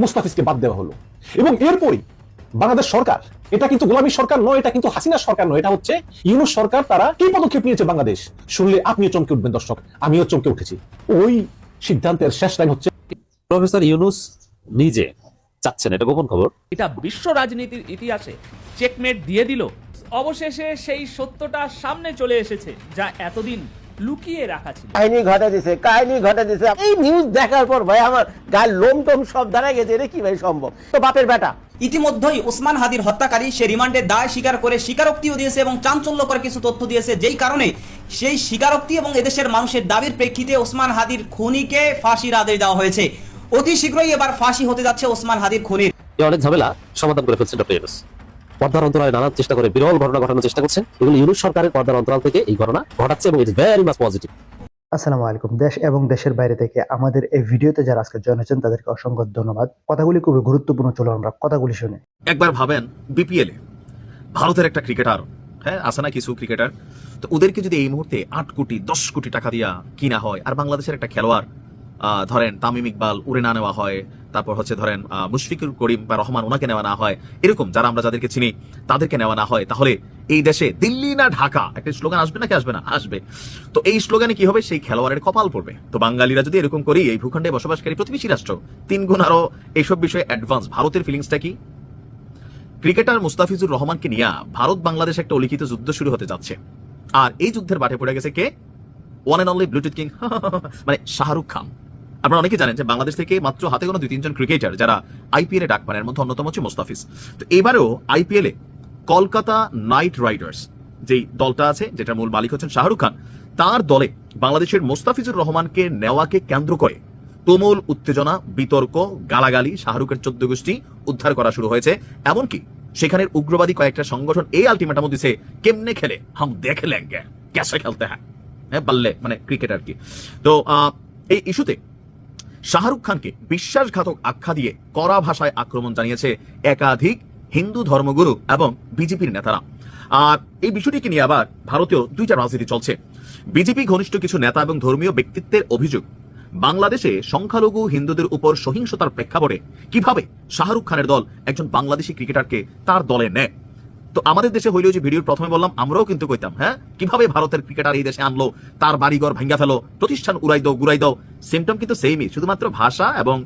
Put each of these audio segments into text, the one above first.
মুস্তাফিজকে বাদ দেওয়া হলো। এবং এরপরই বাংলাদেশ সরকার এটা কিন্তু গোলামী সরকার নয় এটা কিন্তু হাসিনা সরকার নয় এটা হচ্ছে ইউনুস সরকার তারা কি পদক্ষেপ নিয়েছে বাংলাদেশ? শুনলে আপনিও চমকে উঠবেন দর্শক আমিও চমকে উঠেছি। ওই সিদ্ধান্তের শেষ লাইন হচ্ছে প্রফেসর ইউনুস নিজে চাচ্ছেন এটা গোপন খবর। এটা বিশ্ব রাজনীতির ইতিহাসে চেকমেট দিয়ে দিল। অবশেষে সেই সত্যটা সামনে চলে এসেছে যা এতদিন লুকিয়ে রাখা ছিল। কাহিনী ঘটে দিছে কাহিনী ঘটে দিছে। এই নিউজ দেখার পর ভাই আমার লোম টোম সব দাঁড়ায় গেছে এটা কি ভাই সম্ভব? তো বাপের বেটা। ইতিমধ্যেই ওসমান হাদির হত্যাকারী সে রিমান্ডের দায় স্বীকার করে স্বীকারোক্তিও দিয়েছে এবং চাঞ্চল্যকর কিছু তথ্য দিয়েছে। যেই কারণে সেই স্বীকারোক্তি এবং এদেশের মানুষের দাবির প্রেক্ষিতে ওসমান হাদির খুনিকে ফাঁসির আদেশ দেওয়া হয়েছে। অতি শীঘ্রই এবার ফাঁসি হতে যাচ্ছে ওসমান হাদির খুনির। অনেক ঝামেলা সমাধান করে ফেলছেন ডক্টর পর্দার অন্তরালে নানান চেষ্টা করে বিরল ঘটনা ঘটানোর চেষ্টা করছেন এগুলো ইউনুস সরকারের পর্দার অন্তরাল থেকে এই ঘটনা ঘটাচ্ছে এবং ইটস ভেরি মাচ পজিটিভ আসসালামু আলাইকুম। দেশ এবং দেশের বাইরে থেকে আমাদের এই ভিডিওতে যারা আজকে জয়েন হয়েছেন তাদেরকে অসংখ্য ধন্যবাদ। কথাগুলি খুবই গুরুত্বপূর্ণ চলো আমরা কথাগুলি শুনে। একবার ভাবেন বিপিএল এ ভারতের একটা ক্রিকেটার হ্যাঁ আছে না কিছু ক্রিকেটার তো ওদেরকে যদি এই মুহূর্তে আট কোটি দশ কোটি টাকা দিয়া কিনা হয় আর বাংলাদেশের একটা খেলোয়াড় ধরেন তামিম ইকবাল, উড়ে না নেওয়া হয়, তারপর হচ্ছে ধরেন মুশফিকুর করিম বা রহমান ওনাকে নেওয়া না হয়, এরকম যারা আমরা যাদেরকে চিনি, তাদেরকে নেওয়া না হয়। তাহলে এই দেশে দিল্লি না ঢাকা, একটা স্লোগান আসবে নাকি আসবে না? আসবে। তো এই স্লোগানে কি হবে? সেই খেলোয়াড়ের কপাল পড়বে। তো বাঙালিরা যদি এরকম করি, এই ভূখণ্ডে বসবাসকারী প্রতিবেশী রাষ্ট্র, তিন গুণ আরও এইসব বিষয়ে অ্যাডভান্স ভারতের ফিলিংসটা কি? ক্রিকেটার মুস্তাফিজুর রহমানকে নিয়ে ভারত বাংলাদেশ একটা অলিখিত যুদ্ধ শুরু হতে যাচ্ছে। আর এই যুদ্ধের বাটে পড়ে গেছে কে? One and only Bluetooth king মানে শাহরুখ খান। আপনারা অনেকে জানেন যে বাংলাদেশ থেকে মাত্র হাতে কোনো দুই তিনজন ক্রিকেটার যারা আইপিএল এ ডাক পান এর মধ্যে অন্যতম হচ্ছে মুস্তাফিজ। তো এবারেও আইপিএল কলকাতা নাইট রাইডার্স যেই দলটা আছে, যেটার মূল মালিক হচ্ছেন শাহরুখ খান, তার দলে বাংলাদেশের মোস্তাফিজুর রহমানকে নেওয়াকে কেন্দ্র করে তুমুল উত্তেজনা, বিতর্ক, গালাগালি, শাহরুখের চোদ্দ গোষ্ঠী উদ্ধার করা শুরু হয়েছে। এমনকি সেখানের উগ্রবাদী কয়েকটা সংগঠন এই আলটিমেটামও দিছে, কেমনে খেলে? হাম দেখে লেঙ্গে ক্যাসে খেলতে হ্যাঁ। হ্যাঁ পারলে মানে ক্রিকেট আর কি। তো এই ইস্যুতে শাহরুখ খানকে বিশ্বাসঘাতক আখ্যা দিয়ে কড়া ভাষায় আক্রমণ জানিয়েছে একাধিক হিন্দু ধর্মগুরু এবং বিজেপির নেতারা। আর এই বিষয়টিকে নিয়ে আবার ভারতীয় দুইটা রাজনীতি চলছে। বিজেপি ঘনিষ্ঠ কিছু নেতা এবং ধর্মীয় ব্যক্তিত্বের অভিযোগ, বাংলাদেশে সংখ্যালঘু হিন্দুদের উপর সহিংসতার প্রেক্ষাপটে কীভাবে শাহরুখ খানের দল একজন বাংলাদেশি ক্রিকেটারকে তার দলে নেয়? তো আমাদের দেশে হইলেও যে ভিডিওর প্রথমে বললাম, আমরাও কিন্তু কইতাম হ্যাঁ? কীভাবে ভারতের ক্রিকেটার এই দেশে আনলো, তার বাড়িঘর ভাঙ্গা ফেলো, প্রতিষ্ঠান উড়াই দাও, গুড়াই দাও সিমটম কিন্তু সেমই শুধুমাত্র ভাষা এবং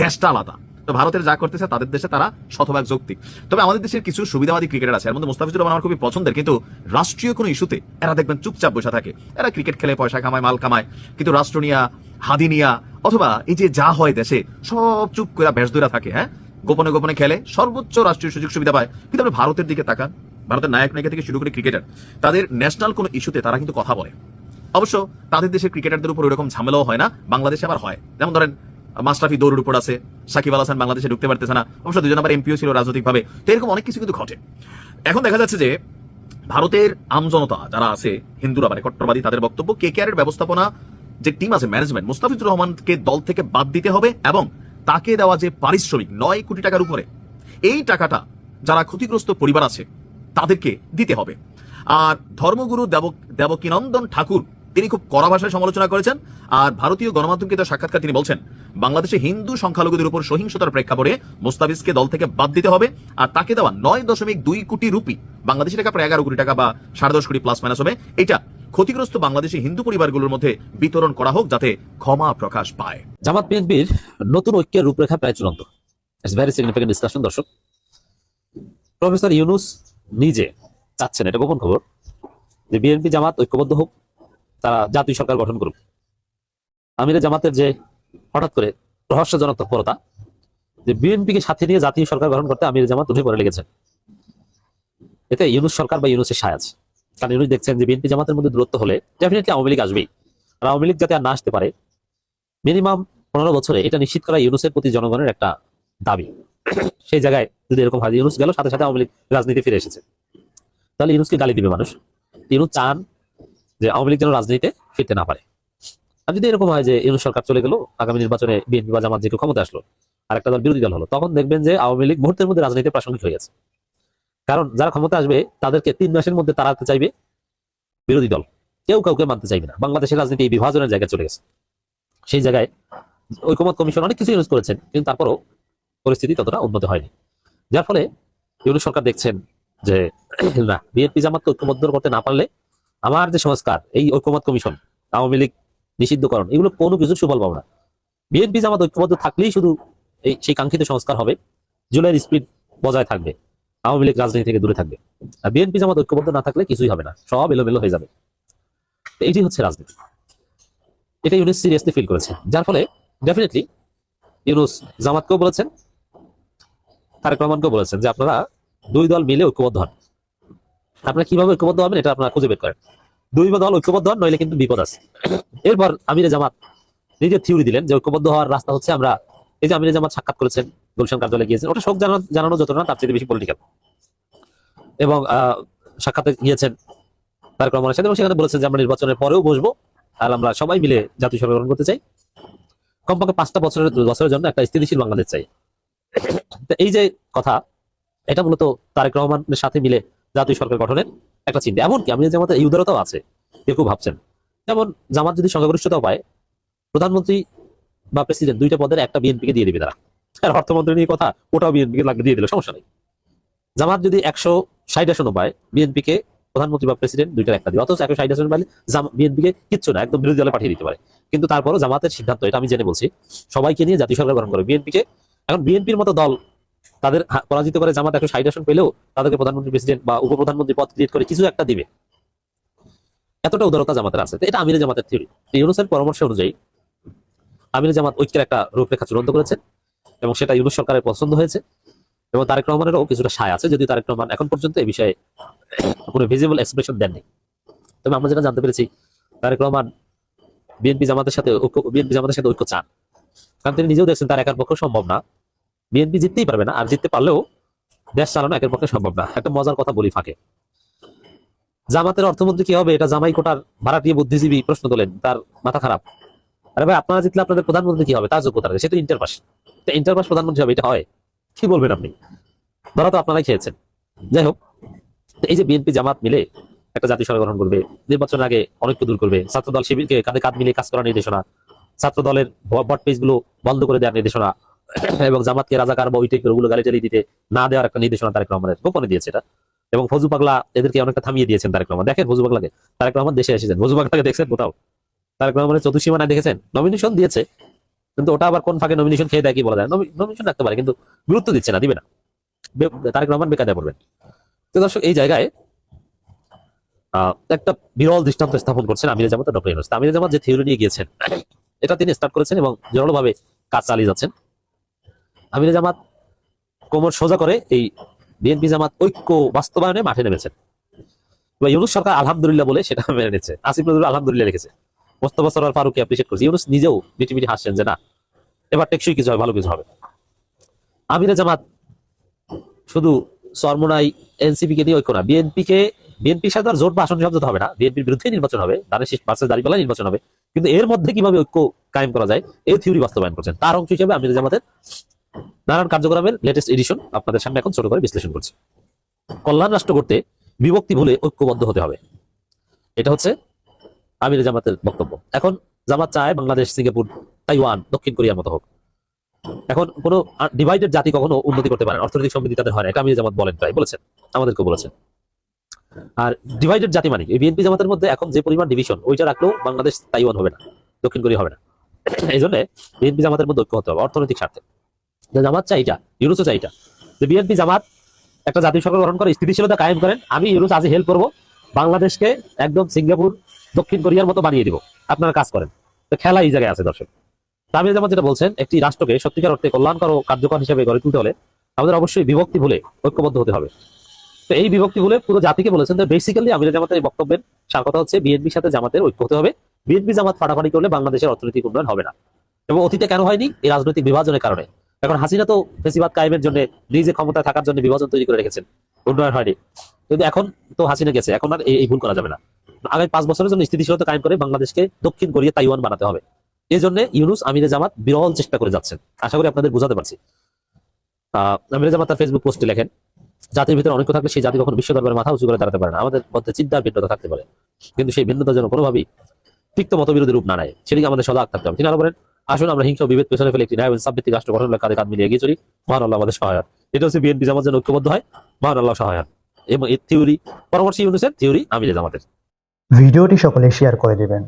দেশটা আলাদা। তো ভারতের যা করতেছে, তাদের দেশে তারা শতভাগ যৌক্তিক। তবে আমাদের দেশের কিছু সুবিধাবাদী ক্রিকেটার আছে, এর মধ্যে মুস্তাফিজুর রহমান আমার খুবই পছন্দের, কিন্তু রাষ্ট্রীয় কোনো ইস্যুতে এরা দেখবেন চুপচাপ বসে থাকে। এরা ক্রিকেট খেলে পয়সা কামায়, মাল কামায়, কিন্তু রাষ্ট্র নিয়া, হাদি নিয়া, অথবা এই যে যা হয় দেশে, সব চুপ করে বেশ দূরা থাকে হ্যাঁ? গোপনে গোপনে খেলে সর্বোচ্চ রাষ্ট্রীয় সুযোগ সুবিধা পায়। কিন্তু আপনি ভারতের দিকে তাকান, ভারতের নায়ক নায়িকা থেকে শুরু করে ক্রিকেটার তাদের ন্যাশনাল কোনো ইস্যুতে তারা কিন্তু কথা বলে। অবশ্য তাদের দেশের ক্রিকেটারদের উপর ওরকম ঝামেলাও হয় না, বাংলাদেশে আবার হয়। যেমন ধরেন মাস্টাফি দৌড়ের উপর আছে, সাকিব আল হাসান বাংলাদেশে ঢুকতে পারতেছে না। অবশ্য দুজন আবার এমপিও ছিল রাজনৈতিকভাবে। তো এরকম অনেক কিছু কিন্তু ঘটে। এখন দেখা যাচ্ছে যে, ভারতের আমজনতা যারা আছে, হিন্দুরা মানে কট্টরবাদী তাদের বক্তব্য, কে কে এর ব্যবস্থাপনা যে টিম আছে ম্যানেজমেন্ট মুস্তাফিজুর রহমানকে দল থেকে বাদ দিতে হবে এবং তাকে দেওয়া যে পারিশ্রমিক নয় কোটি টাকার উপরে, এই টাকাটা যারা ক্ষতিগ্রস্ত পরিবার আছে, তাদেরকে দিতে হবে। আর ধর্মগুরু দেব দেবকীনন্দন ঠাকুর, তিনি খুব কড়া ভাষায় সমালোচনা করেছেন, আর ভারতীয় গণমাধ্যমকে তার সাক্ষাৎকার তিনি বলছেন, বাংলাদেশে হিন্দু সংখ্যালঘুদের উপর সহিংসতার প্রেক্ষাপটে মোস্তাফিজকে দল থেকে বাদ দিতে হবে, আর তাকে দেওয়া নয় দশমিক দুই কোটি রুপি, বাংলাদেশি টাকা প্রায় এগারো কোটি টাকা বা সাড়ে দশ কোটি প্লাস মাইনাস হবে, এটা ক্ষতিগ্রস্ত বাংলাদেশি হিন্দু পরিবারগুলোর মধ্যে বিতরণ করা হোক যাতে ক্ষমা প্রকাশ পায়। জামাত বিএনপির নতুন ঐক্যের রূপরেখা প্রায় চূড়ান্ত। ইটস ভেরি সিগনিফিকেন্ট ডিসকাশন দর্শক। প্রফেসর ইউনুস নিজে চাচ্ছেন, এটা গোপন খবর, যে বিএনপি জামাত ঐক্যবদ্ধ হোক, তারা জাতীয় সরকার গঠন করুক। আমিরে জামাতের যে হঠাৎ করে রহস্যজনক তৎপরতা, যে বিএনপিকে সাথে নিয়ে জাতীয় সরকার গঠন করতে আমির জামাত উঠে পড়ে লেগেছেন। এতে ইউনুস সরকার বা ইউনুসের সায় আছে। কারণ ইউনুস দেখছেন যে বিএনপি জামাতের মধ্যে দূরত্ব হলে ডেফিনেটলি আওয়ামী লীগ আসবেই। আর আওয়ামী লীগ যাতে আর না আসতে পারে মিনিমাম পনেরো বছরে এটা নিশ্চিত করা ইউনুসের প্রতি জনগণের একটা দাবি। সেই জায়গায় যদি এরকম হয় ইউনুস গেল, সাথে সাথে আওয়ামী লীগ রাজনীতি ফিরে এসেছে। তাহলে ইউনুসকে গালি দিবে মানুষ। ইউনুস চান যে আওয়ামী লীগ যেন রাজনীতিতে ফিরতে না পারে। আর যদি এরকম হয় যে ইউনুস সরকার চলে গেল, আগামী নির্বাচনে বিএনপি বা জামাত যে ক্ষমতা আসলো আর একটা দল বিরোধী দল হলো, তখন দেখবেন যে আওয়ামী লীগ মুহূর্তের মধ্যে রাজনীতি প্রাসঙ্গিক হয়ে গেছে। কারণ যারা ক্ষমতা আসবে, তাদেরকে তিন মাসের মধ্যে তাড়াতে চাইবে বিরোধী দল। কেউ কাউকে মানতে চাইবে না। বাংলাদেশের রাজনীতি এই বিভাজনের জায়গায় চলে গেছে। সেই জায়গায় ঐকমত কমিশন অনেক কিছু ইউজ করেছেন, কিন্তু তারপরও পরিস্থিতি ততটা উন্নত হয়নি। যার ফলে ইউনুস সরকার দেখছেন যে, না, বিএনপি জামাতকে ঐক্যবদ্ধ করতে না পারলে আমার যে সংস্কার, এই ঐক্যমত কমিশন, আওয়ামী লীগ নিষিদ্ধকরণ, এগুলো কোনো কিছু সুফল পাবো না। বিএনপি জামাত ঐক্যবদ্ধ থাকলেই শুধু এই, সেই কাঙ্ক্ষিত সংস্কার হবে। জুলাইয়ের স্পিড বজায় থাকবে। আওয়ামী লীগ রাজনীতি থেকে দূরে থাকবে। আর বিএনপি জামাত ঐক্যবদ্ধ না থাকলে কিছুই হবে না। সব এলোমেলো হয়ে যাবে। এটি হচ্ছে রাজনীতি। এটা ইউনুস সিরিয়াসলি ফিল করেছে। যার ফলে ডেফিনেটলি ইউনুস জামাতকেও বলেছেন, তারেক রহমানকেও বলেছেন যে আপনারা দুই দল মিলে ঐক্যবদ্ধ হন। আপনারা কীভাবে ঐক্যবদ্ধ হবেন এটা আপনারা খুঁজে বের করেন। দুই দল ঐক্যবদ্ধ হন, নইলে কিন্তু বিপদ আছে। এরপর আমিরে জামাত নিজের থিওরি দিলেন যে ঐক্যবদ্ধ হওয়ার রাস্তা হচ্ছে আমরা, এই যে আমিরে জামাত সাক্ষাৎ করেছেন গুলশান কার্যালয়ে গিয়েছেন। ওটা শোক জানানো যত না, তার চেয়ে বেশি পলিটিক্যাল এবং সাক্ষাতে গিয়েছেন তারেক রহমানের সাথে এবং সেখানে বলেছেন যে আমরা নির্বাচনের পরেও বসবো আর আমরা সবাই মিলে জাতীয় সরকার গঠন করতে চাই। কমপক্ষে পাঁচটা বছরের বছরের জন্য একটা স্থিতিশীল বাংলাদেশ চাই। এই যে কথা, এটা মূলত তারেক রহমানের সাথে মিলে জাতীয় সরকার গঠনের একটা চিন্তা। এমনকি আমি জামাতের এই উদারতাও আছে কেউ কেউ ভাবছেন। যেমন জামাত যদি সংখ্যাগরিষ্ঠতাও পায়, প্রধানমন্ত্রী বা প্রেসিডেন্ট দুইটা পদের একটা বিএনপিকে দিয়ে দিবে তারা। আর অর্থমন্ত্রী নিয়ে কথা, ওটাও বিএনপিকে লাগবে দিয়ে দিল, সমস্যা নেই। জামাত যদি একশো ষাট আসনও পায়, বিএনপিকে প্রধানমন্ত্রী বা প্রেসিডেন্ট দুইটার একটা দিবে। অথচ একশো ষাট আসন পাইলে বিএনপিকে কিচ্ছু না, একদম বিরোধী দলে পাঠিয়ে দিতে পারে। কিন্তু তারপরও জামাতের সিদ্ধান্ত, এটা আমি জেনে বলছি, সবাইকে নিয়ে জাতীয় সরকার গঠন করে। বিএনপিকে এখন বিএনপির মতো দল, তাদের পরাজিত করে জামাত একশো ষাট আসন পেলেও তাদেরকে প্রধানমন্ত্রী, প্রেসিডেন্ট বা উপপ্রধানমন্ত্রী পদ ক্রিয়েট করে কিছু একটা দিবে। এতটা উদারতা জামাতের আছে। এটা আমিরের জামাতের থিওরি ইউনুসের পরামর্শ অনুযায়ী আমিরের জামাত ঐক্যের একটা রূপরেখা চূড়ান্ত করেছেন এবং সেটা ইউনুস সরকারের পছন্দ হয়েছে এবং তারেক রহমানেরও কিছুটা সায় আছে যদি তারেক রহমান এখন পর্যন্ত এই বিষয়ে কোনো ভিজিবল এক্সপ্রেশন দেননি। তবে আমরা যেটা জানতে পেরেছি, তারেক রহমান বিএনপি জামাতের সাথে ঐক্য বিএনপি জামাতের সাথে ঐক্য চান। কারণ তিনি নিজেও দেখছেন তার একার পক্ষে সম্ভব না। বিএনপি জিততেই পারবে না, আর জিততে পারলেও দেশ চালানো একের পক্ষে সম্ভব না। একটা মজার কথা বলি ফাঁকে। জামাতের অর্থমন্ত্রী কি হবে, এটা জামাই কোটার ভাড়াটিয়ে বুদ্ধিজীবী প্রশ্ন তোলেন, তার মাথা খারাপ। আরে ভাই, আপনারা জিতলে আপনাদের প্রধানমন্ত্রী কি হবে? তার যোগ্যতা সে তো ইন্টার ইন্টার পাস প্রধানমন্ত্রী হবে, এটা হয়। কি বলবেন আপনি? ধরা তো আপনারাই খেয়েছেন। যাই হোক এই যে বিএনপি জামাত মিলে একটা জাতীয় সরকার গঠন করবে, নির্বাচনের আগে অনৈক্য দূর করবে ছাত্র দল শিবিরকে কাঁধে কাঁধ মিলে কাজ করার নির্দেশনা ছাত্র দলের বট পেজগুলো বন্ধ করে দেওয়ার নির্দেশনা, এবং জামাতকে রাজাকার বা ওইটাই ওগুলো গালি চালিয়ে দিতে না দেওয়ার একটা নির্দেশনা তারেক রহমানের গোপনে দিয়েছে এটা। এবং ফজু পাগলা এদেরকে অনেকটা থামিয়ে দিয়েছেন তারেক রহমান। দেখেন ফজু পাগলাকে, তারেক রহমান দেশে এসেছেন। ফজু পাগলাকে দেখছেন কোথাও? তারেক রহমানের চতুর্সীমানায় দেখেছেন? নমিনেশন দিয়েছে। কিন্তু ওটা আবার কোন ফাঁকে নমিনেশন খেয়ে দেয় কি বলা যায় নমিনেশন রাখতে পারে, কিন্তু গুরুত্ব দিচ্ছে না, দিবে না। তারেক রহমান বেকায়দায় পড়বেন। তো দর্শক, এই জায়গায় একটা বিরল দৃষ্টান্ত স্থাপন করছেন আমির জামাত ডক্টর ইউনুস। আমির জামাত যে থিওরি নিয়ে গিয়েছেন, এটা তিনি স্টার্ট করেছেন এবং জোরালোভাবে কাজ চালিয়ে যাচ্ছেন। আমির জামাত কোমর সোজা করে এই বিএনপি জামাত ঐক্য বাস্তবায়নে মাঠে নেমেছেন। ইউনুস সরকার আলহামদুলিল্লাহ বলে সেটা মেনে নিচ্ছে। আসিফ নজরুল আলহামদুলিল্লাহ লিখেছে। মোস্তফা সরার অ্যাপ্রিসিয়েট ইউনুস নিজেও হাসছেন যে, না, এবার টেকসই কিছু হবে ভালো কিছু হবে। জামাত শুধু এনসিপি কে নিয়ে ঐক্য না বিএনপি কে বিএনপির সাথে আর জোট হবে না। বিএনপির বিরুদ্ধে নির্বাচন হবে শেষ দাঁড়িপাল্লা নির্বাচন হবে। কিন্তু এর মধ্যে কীভাবে ঐক্য কায়েম করা যায় এই থিওরি বাস্তবায়ন করছেন। তার অংশ হিসেবে আমির জামাতের নানান কার্যক্রমের লেটেস্ট এডিশন আপনাদের সামনে এখন ছোট করে বিশ্লেষণ করছি। কল্যাণ রাষ্ট্র করতে বিভক্তি ভুলে ঐক্যবদ্ধ হতে হবে। এটা হচ্ছে আমির জামাতের বক্তব্য। এখন জামাত চায় বাংলাদেশ, সিঙ্গাপুর, তাইওয়ান, দক্ষিণ কোরিয়ার মতো হোক। এখন কোনো ডিভাইডেড জাতি কখনো উন্নতি করতে পারে অর্থনৈতিক সমৃদ্ধি তাদের হয় না। এটা আমির জামাত বলেন প্রায়। বলেছেন। আমাদেরকে বলেছেন। আর ডিভাইডেড জাতি মানে এই বিএনপি জামাতের মধ্যে এখন যে পরিমাণ ডিভিশন ওইটা রাখলেও বাংলাদেশ, তাইওয়ান হবে না। দক্ষিণ কোরিয়া হবে না। এই জন্য বিএনপি জামাতের মধ্যে ঐক্য হতে হবে অর্থনৈতিক স্বার্থে। জামাত চাই এটা ইউরোসও চাই এটা। যে বিএনপি জামাত একটা জাতীয় সরকার গঠন করে, স্থিতিশীলতা কায়েম করেন, আমি ইউরোস আজই হেল্প করব। বাংলাদেশকে একদম সিঙ্গাপুর দক্ষিণ কোরিয়ার মতো বানিয়ে দিব। আপনারা কাজ করেন। তো খেলা এই জায়গায় আছে, দর্শক। তামিল জামাত যেটা বলছেন, একটি রাষ্ট্রকে সত্যিকার অর্থে কল্যাণকর কার্যকর হিসেবে গড়ে তুলতে হলে আমাদের অবশ্যই বিভক্তি ভুলে ঐক্যবদ্ধ হতে হবে। তো এই বিভক্তি ভুলে পুরো জাতিকে বলেছেন বেসিক্যালি আমির জামাতের বক্তব্যের সার কথা হচ্ছে বিএনপির সাথে জামাতের ঐক্য হতে হবে। বিএনপি জামাত ফাটাফাটি করলে বাংলাদেশের অর্থনৈতিক উন্নয়ন হবে না। এবং অতীতে কেন হয়নি? এই রাজনৈতিক বিভাজনের কারণে। এখন হাসিনা তো ফেসিবাদ কায়েমের জন্য, নিজে ক্ষমতায় থাকার জন্য বিভাজন তৈরি করে রেখেছেন। উন্নয়ন হয়নি। কিন্তু এখন তো হাসিনা গেছে। এখন আর এই ভুল করা যাবে না। আগামী পাঁচ বছরের জন্য স্থিতিশীলতা কায়েম করে বাংলাদেশকে দক্ষিণ কোরিয়া, তাইওয়ান বানাতে হবে। এই জন্য ইউনুস, আমিরে জামাত বিরল চেষ্টা করে যাচ্ছেন। আশা করি আপনাদের বোঝাতে পারছি। আমিরে জামাত তার ফেসবুক পোস্টে লেখেন, জাতির ভিতরে অনেক থাকলে সেই জাতি কখনো বিশ্ব দরবারে মাথা উঁচু করে দাঁড়াতে পারে না। আমাদের মধ্যে চিন্তার ভিন্নতা থাকতে পারে। কিন্তু সেই ভিন্নতা যেন কোনোভাবেই তিক্ত মতবিরোধী রূপ না নেয়। সেদিকে আমাদের সজাগ থাকতে হবে। তিনি আরও বলেন, আসুন, আমরা হিংসা বিভেদ পেছনে ফেলে একটি ন্যায় সাবভিত্তিক রাষ্ট্র গঠনের কাঁধে কাঁধ মিলিয়ে এগিয়ে চলি। মহান আল্লাহ আমাদের সহায়ক। এটা হচ্ছে বিএনপি জামাত যেন ঐক্যবদ্ধ হয় মহান আল্লাহ সহায়ক। এবং এই থিওরি পরামর্শ ইউনুসের থিওরি আমিরে জামাতের। ভিডিওটি সকলে শেয়ার করে দিবেন।